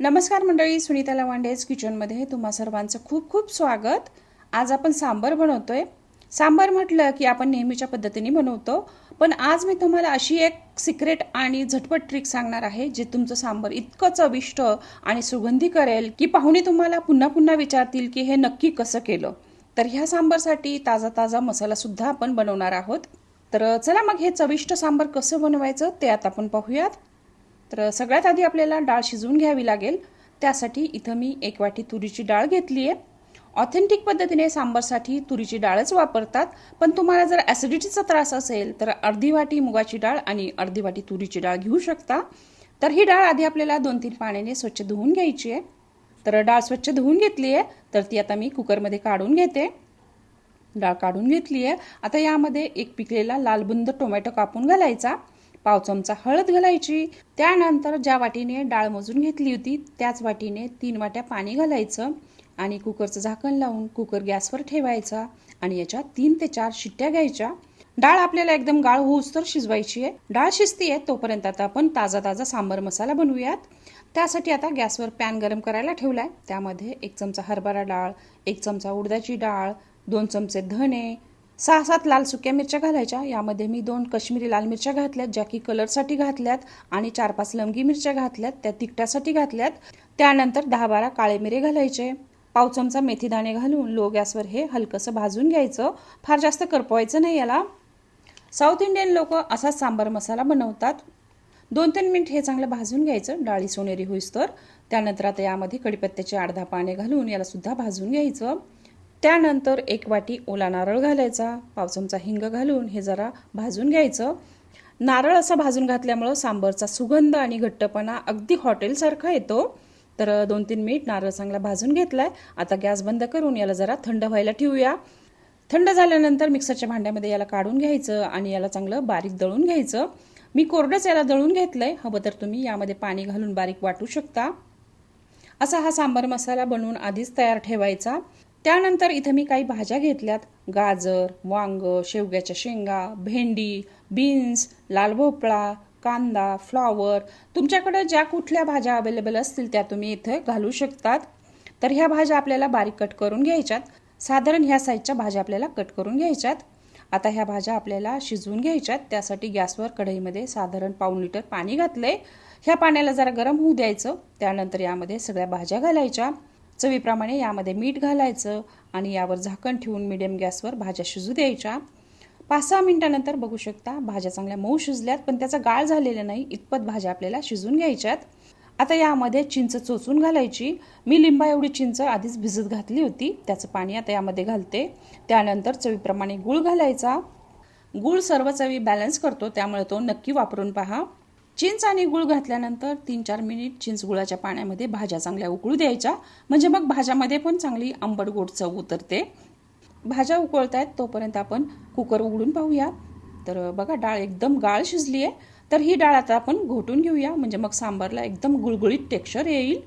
नमस्कार मंडळी सुनीता लवांडेज किचनमध्ये तुम्हा सर्वांचं खूप खूप स्वागत. आज आपण सांबर बनवतोय. सांबार म्हटलं की आपण नेहमीच्या पद्धतीने बनवतो पण आज मी तुम्हाला अशी एक सिक्रेट आणि झटपट ट्रिक सांगणार आहे जे तुमचं सांबर इतकं चविष्ट आणि सुगंधी करेल की पाहुणे तुम्हाला पुन्हा पुन्हा विचारतील की हे नक्की कसं केलं. तर ह्या सांबारसाठी ताजा ताजा मसाला सुद्धा आपण बनवणार आहोत. तर चला मग हे चविष्ट सांबार कसं बनवायचं ते आता आपण पाहूयात. तर सगळ्यात आधी आपल्याला डाळ शिजवून घ्यावी लागेल. त्यासाठी इथं मी एक वाटी तुरीची डाळ घेतली आहे. ऑथेंटिक पद्धतीने सांबारसाठी तुरीची डाळच वापरतात. पण तुम्हाला जर ॲसिडिटीचा त्रास असेल तर अर्धी वाटी मुगाची डाळ आणि अर्धी वाटी तुरीची डाळ घेऊ शकता. तर ही डाळ आधी आपल्याला दोन तीन पाण्याने स्वच्छ धुवून घ्यायची आहे. तर डाळ स्वच्छ धुवून घेतली आहे. तर ती आता मी कुकरमध्ये काढून घेते. डाळ काढून घेतली आहे. आता यामध्ये एक पिकलेला लालबुंद टोमॅटो कापून घालायचा. पाव चमचा हळद घालायची. त्यानंतर ज्या वाटीने डाळ मोजून घेतली होती त्याच वाटीने तीन वाट्या पाणी घालायचं आणि कुकरचं झाकण लावून कुकर गॅसवर ठेवायचा आणि याच्या तीन ते चार शिट्ट्या घ्यायच्या. डाळ आपल्याला एकदम गाळ होऊस तर शिजवायची आहे. डाळ शिजतीये तोपर्यंत आता आपण ताजा ताजा सांबार मसाला बनवूयात. त्यासाठी आता गॅसवर पॅन गरम करायला ठेवलाय. त्यामध्ये एक चमचा हरभरा डाळ एक चमचा उडदाची डाळ दोन चमचे धणे सहा सात लाल सुक्या मिरच्या घालायच्या. यामध्ये मी दोन कश्मीरी लाल मिरच्या घातल्यात ज्या की कलरसाठी घातल्यात आणि चार पाच लंगी मिरच्या घातल्यात त्या तिखटासाठी घातल्यात. त्यानंतर दहा बारा काळे मिरे घालायचे. पाव चमचा मेथीदाणे घालून लो गॅसवर हे हलकंसं भाजून घ्यायचं. फार जास्त करपवायचं नाही याला. साऊथ इंडियन लोक असाच सांबार मसाला बनवतात. दोन तीन मिनिट हे चांगलं भाजून घ्यायचं. डाळी सोनेरी होईस तर. त्यानंतर आता यामध्ये कडीपत्त्याचे अर्धा पाने घालून याला सुद्धा भाजून घ्यायचं. त्यानंतर एक वाटी ओला नारळ घालायचा पाव चमचा हिंग घालून हे जरा भाजून घ्यायचं. नारळ असा भाजून घातल्यामुळं सांबरचा सुगंध आणि घट्टपणा अगदी हॉटेलसारखा येतो. तर दोन तीन मिनिट नारळ चांगला भाजून घेतलाय. आता गॅस बंद करून याला जरा थंड व्हायला ठेवूया. थंड झाल्यानंतर मिक्सरच्या भांड्यामध्ये याला काढून घ्यायचं आणि याला चांगलं बारीक दळून घ्यायचं. मी कोरडंच याला दळून घेतलंय. हवं तर तुम्ही यामध्ये पाणी घालून बारीक वाटू शकता. असा हा सांबार मसाला बनवून आधीच तयार ठेवायचा. त्यानंतर इथं मी काही भाज्या घेतल्यात. गाजर वांग शेवग्याच्या शेंगा भेंडी बीन्स लाल भोपळा कांदा फ्लॉवर. तुमच्याकडे ज्या कुठल्या भाज्या अवेलेबल असतील त्या तुम्ही इथे घालू शकतात. तर ह्या भाज्या आपल्याला बारीक कट करून घ्यायच्यात. साधारण ह्या साईजच्या भाज्या आपल्याला कट करून घ्यायच्यात. आता ह्या भाज्या आपल्याला शिजवून घ्यायच्यात. त्यासाठी गॅसवर कढईमध्ये साधारण पाऊन लिटर पाणी घातलंय. ह्या पाण्याला जरा गरम होऊ द्यायचं. त्यानंतर यामध्ये सगळ्या भाज्या घालायच्या. चवीप्रमाणे यामध्ये मीठ घालायचं आणि यावर झाकण ठेवून मिडियम गॅसवर भाज्या शिजू द्यायच्या. पाच सहा मिनिटानंतर बघू शकता भाज्या चांगल्या मऊ शिजल्यात पण त्याचा गाळ झालेला नाही इतपत भाज्या आपल्याला शिजून घ्यायच्यात. आता यामध्ये चिंच चोचून घालायची. मी लिंबा एवढी चिंच आधीच भिजत घातली होती. त्याचं पाणी आता यामध्ये घालते. त्यानंतर चवीप्रमाणे गूळ घालायचा. गूळ सर्व चवी बॅलन्स करतो त्यामुळे तो नक्की वापरून पहा. चिंच आणि गुळ घातल्यानंतर तीन चार मिनिट चिंच गुळाच्या पाण्यामध्ये भाज्या चांगल्या उकळू द्यायच्या. म्हणजे मग भाज्यामध्ये पण चांगली आंबट गोड चव उतरते. भाज्या उकळत आहेत तोपर्यंत आपण कुकर उघडून पाहूया. तर बघा डाळ एकदम गाळ शिजली आहे तर ही डाळ आता आपण घोटून घेऊया. म्हणजे मग सांबारला एकदम गुळगुळीत टेक्स्चर येईल.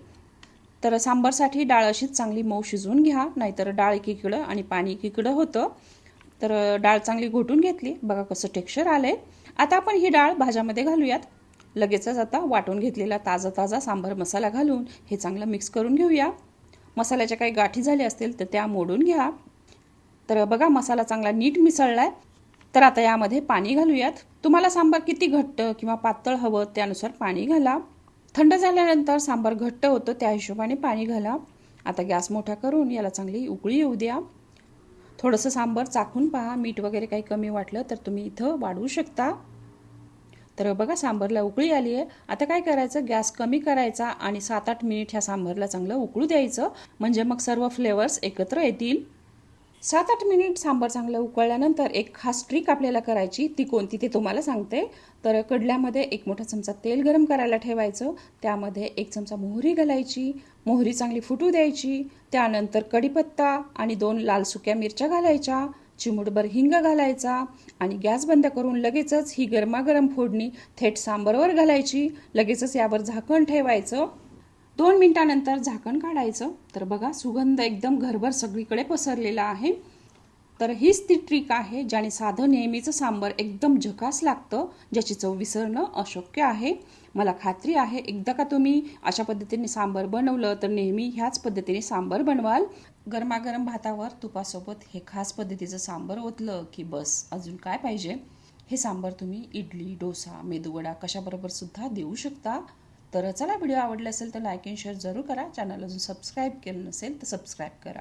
तर सांबारसाठी डाळ अशीच चांगली मऊ शिजवून घ्या. नाहीतर डाळ एकीकडं आणि पाणी एकीकडं होतं. तर डाळ चांगली घोटून घेतली. बघा कसं टेक्स्चर आलंय. आता आपण ही डाळ भाज्यामध्ये घालूयात. लगेचच आता वाटून घेतलेला ताजा ताजा सांबार मसाला घालून हे चांगलं मिक्स करून घेऊया. मसाल्याच्या काही गाठी झाल्या असतील तर त्या मोडून घ्या. तर बघा मसाला चांगला नीट मिसळला आहे तर आता यामध्ये पाणी घालूयात. तुम्हाला सांबार किती घट्ट किंवा पातळ हवं त्यानुसार पाणी घाला. थंड झाल्यानंतर सांबार घट्ट होतं त्या हिशोबाने पाणी घाला. आता गॅस मोठा करून याला चांगली उकळी येऊ द्या. थोडंसं सांबार चाखून पहा. मीठ वगैरे काही कमी वाटलं तर तुम्ही इथं वाढवू शकता. तर बघा सांबरला उकळी आली आहे आता काय करायचं? गॅस कमी करायचा आणि सात आठ मिनिट ह्या सांबारला चांगलं उकळू द्यायचं. म्हणजे मग सर्व फ्लेवर्स एकत्र येतील. सात आठ मिनिट सांबार चांगलं उकळल्यानंतर एक खास ट्रिक आपल्याला करायची. ती कोणती ते तुम्हाला सांगते. तर कडल्यामध्ये एक मोठा चमचा तेल गरम करायला ठेवायचं. त्यामध्ये एक चमचा मोहरी घालायची. मोहरी चांगली फुटू द्यायची. त्यानंतर कढीपत्ता आणि दोन लाल सुक्या मिरच्या घालायच्या. चिमूटभर हिंग घालायचा आणि गॅस बंद करून लगेचच ही गरमागरम फोडणी थेट सांबरवर घालायची. लगेचच यावर झाकण ठेवायचं. दोन मिनिटानंतर झाकण काढायचं. तर बघा सुगंध एकदम घरभर सगळीकडे पसरलेला आहे. तर हीच ती ट्रिक आहे ज्याने साधं नेहमीचं सांबर एकदम झकास लागतं ज्याची चव विसरणं अशक्य आहे. मला खात्री आहे एकदा का तुम्ही अशा पद्धतीने सांबर बनवलं तर नेहमी ह्याच पद्धतीने सांबर बनवाल. गरमागरम भातावर तुपासोबत हे खास पद्धतीचं सांबर ओतलं की बस अजून काय पाहिजे? हे सांबर तुम्ही इडली डोसा मेदूवडा कशाबरोबर सुद्धा देऊ शकता. तर चला व्हिडिओ आवडला असेल तर लाईक अँड शेअर जरूर करा. चॅनल अजून सबस्क्राईब केलं नसेल तर सबस्क्राईब करा.